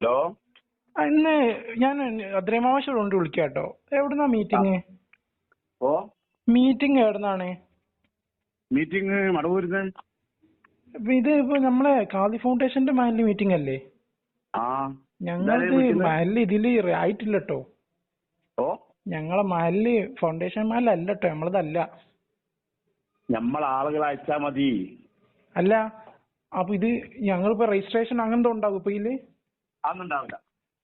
Hello? ആ, ഇന്ന് ഞാൻ അദ്രമാവശ്യമുണ്ട് വിളിക്കാട്ടോ. എവിടുന്നാ മീറ്റിംഗ് ഓ. മീറ്റിംഗ് എവിടുന്നാണ്? മീറ്റിംഗ് മടവൂരുന്ന്. ഇപ്പൊ ഇത് ഇപ്പൊ നമ്മളെ ഖാദി ഫൗണ്ടേഷന്റെ മഹൽ മീറ്റിംഗ് അല്ലേ? ആ. ഞങ്ങളത് വിളിക്കുന്നത്? മഹൽ ഇതിൽ ആയിട്ടില്ലട്ടോ. ഓ. ഞങ്ങളെ മഹൽ ഫൗണ്ടേഷൻ കേട്ടോ നമ്മളതല്ല നമ്മൾ ആളുകൾ അയച്ചാ മതി. അല്ല അപ്പൊ ഇത് ഞങ്ങളിപ്പോ രജിസ്ട്രേഷൻ അങ്ങനത്തെ ഉണ്ടാവും ഇപ്പൊ ഇതിൽ? അന്നുണ്ടാവില്ല.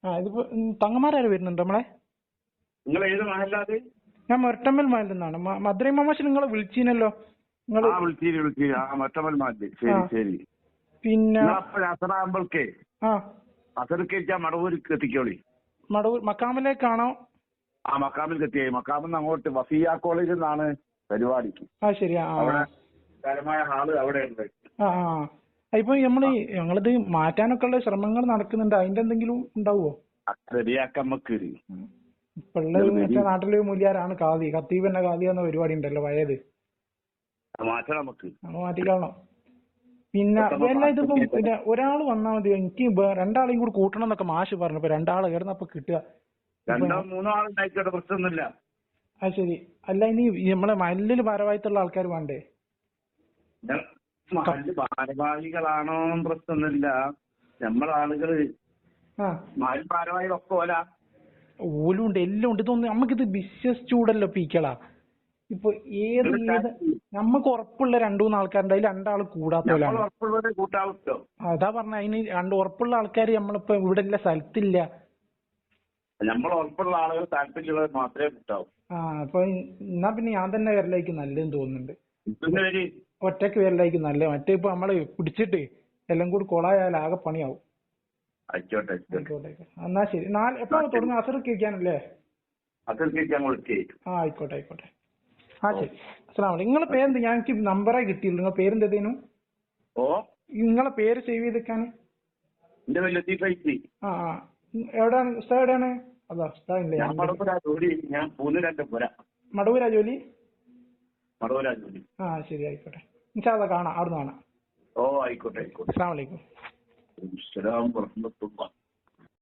ആ ഇതിപ്പോ ഉം, തങ്ങന്മാരാര് വരുന്നുണ്ട് നമ്മളെ നിങ്ങൾ ഏത് മഹല്ലാത്? ഞാൻ മൊരട്ടമ്മൽ മഹലിൽ നിന്നാണ്. മധുരൈ മാമാശ് നിങ്ങളെ വിളിച്ചീനല്ലോ? നിങ്ങൾ ആ വിളിച്ചീരി വിളിച്ചീരി ആ ശരി ശരി. പിന്നെ ആ. അസർക്കേറ്റാ മടവൂർക്ക് എത്തിക്കോളി. മടവൂർ മക്കാമിലേക്കാണോ? ആ മക്കാമിൽ എത്തിയായി മക്കാമിൽ നിന്ന് അങ്ങോട്ട് വഫിയ കോളേജിൽ നിന്നാണ് പരിപാടി. ആ ശരി ആ അവിടെ ഹാൾ അവിടെ ഉണ്ട് ആ. ഇപ്പൊ നമ്മൾ ഞങ്ങളിത് മാറ്റാനൊക്കെ ഉള്ള ശ്രമങ്ങൾ നടക്കുന്നുണ്ട്. അതിന്റെ എന്തെങ്കിലും ഉണ്ടാവോ? നമുക്ക് മറ്റേ നാട്ടിൽ മൂല്യാരാണ് ഖാദി. ഖത്തീബ് എന്ന ഖാദി എന്ന പരിപാടി ഉണ്ടല്ലോ പഴയത്. അത് മാറ്റിക്കളണം പിന്നെ പെട്ടെന്ന് ഇതിപ്പോ പിന്നെ ഒരാൾ വന്നാ മതി. എനിക്ക് രണ്ടാളെയും കൂടി കൂട്ടണം എന്നൊക്കെ മാഷ് പറഞ്ഞു ഇപ്പൊ രണ്ടാളെ എവിടുന്നപ്പൊ കിട്ടുക. പ്രശ്നമൊന്നുമില്ല. ആ ശരി. അല്ല ഇനി നമ്മളെ മല്ലിൽ ഭാരവാഹിത്തുള്ള ആൾക്കാർ വേണ്ടേ? മഹൽ ഭാരവാഹികളാണോ പ്രശ്നമൊന്നുമില്ല. നമ്മളാളുകൾ മഹൽ ഭാരവാഹികളൊക്കെ പോലെ ഓലും. ഉണ്ട് എല്ലാം ഉണ്ട്. ഇതൊന്നും നമുക്കിത് വിശ്വസിച്ചൂടല്ലോ പീക്കളാ? ഇപ്പൊ ഏത് ഏത് നമ്മക്ക് ഉറപ്പുള്ള രണ്ടു മൂന്ന് ആൾക്കാരുണ്ട്. അതിൽ രണ്ടാൾ കൂടാത്തോലാണ് അതാ പറഞ്ഞ. അതിന് രണ്ട് ഉറപ്പുള്ള ആൾക്കാര് നമ്മളിപ്പോ ഇവിടെ ഇല്ല സ്ഥലത്തില്ല. നമ്മൾ ഉറപ്പുള്ള ആളുകൾ താല്പര്യമുള്ളവർ മാത്രമേ കൂട്ടാവൂ. ആ അപ്പൊ എന്നാ പിന്നെ ഞാൻ തന്നെ വരലായിരിക്കും നല്ലതെന്ന് തോന്നുന്നുണ്ട്. ഒറ്റയ്ക്ക് വരലായിരിക്കും നല്ലത്. മറ്റേ ഇപ്പൊ നമ്മൾ പിടിച്ചിട്ട് എല്ലാം കൂടി കൊളായാൽ ആകെ പണിയാവും. ആയിക്കോട്ടെ ആയിക്കോട്ടെ. ആയിക്കോട്ടെ. എന്നാ ശരി. നാല് എപ്പോ തുടങ്ങും അസർക്ക് ഇരിക്കാനല്ലേ അതൊക്കെ ഞങ്ങൾ ആ ആയിക്കോട്ടെ ആയിക്കോട്ടെ. ആ ശരി. അസ്സലാമു അലൈക്കും. നിങ്ങളെ പേരെന്ത്? ഞാൻ എനിക്ക് നമ്പറേ കിട്ടിയുള്ളൂ നിങ്ങളെ പേരെന്തേനു ഓ. നിങ്ങളെ പേര് സേവ് ചെയ്തേക്കാൻ എന്റെ ലത്തീഫൈസി ആ ആ. എവിടാണ്? എവിടെയാണ് ഉസ്താദ് എവിടെയാണ്? അതാ ഞാൻ മടവൂരാ ജോലി. ഞാൻ മൂന്ന് രണ്ട് പുര മടവൂരാ ജോലി? മടവൂരാ ജോലി. ആ ശരി ആയിക്കോട്ടെ. ഇൻഷാല്ലാ കാണാം. അവിടുന്ന് കാണാം. ഓ ആയിക്കോട്ടെ ആയിക്കോട്ടെ. അസ്സലാമു അലൈക്കും.